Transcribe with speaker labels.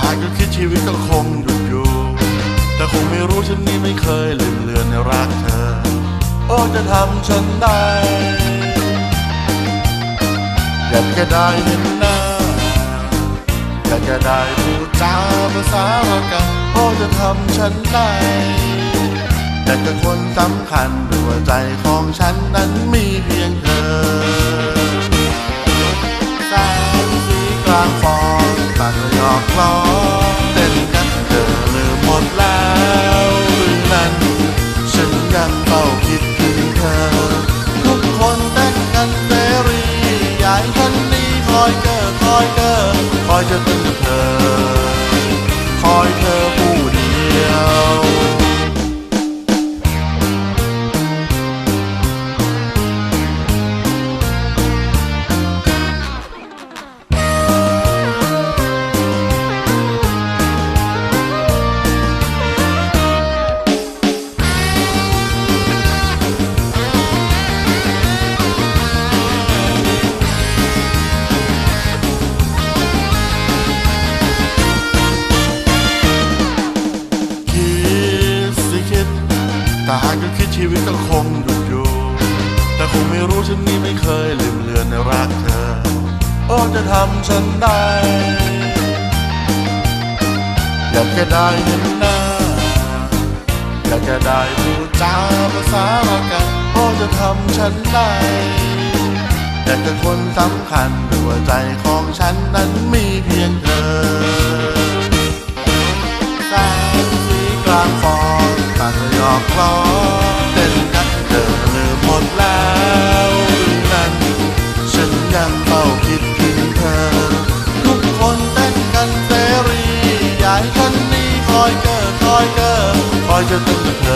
Speaker 1: หากก็คิดชีวิตก็คงหยุดอยู่ แต่คงไม่รู้ฉันนี่ไม่เคยลืมเลือนในรักเธอ โอ้จะทำฉันได้อยากจะได้เห็นหน้าอยากจะได้พูดจาภาษารักกันโอ้จะทำฉันได้อยากจะคนสำคัญด้วใจของฉันนั้นมีเพียงเธอแสงสีกลางฟองตัดหยอกล้อ ทันนี้คอยเกอคอยเกอคอยจะเป็นเธอ แต่หากก็คิดชีวิตก็คงหยุดอยู่ แต่คงไม่รู้ฉันนี่ไม่เคยลืมเลือนในรักเธอ โอ้จะทำฉันได้อยากจะได้เห็นหน้าอยากจะได้พูดจาภาษารักกันโอ้จะทำฉันได้อยากจะคนสำคัญด้วยใจของฉันนั้นมีเพียงเธอ เกอ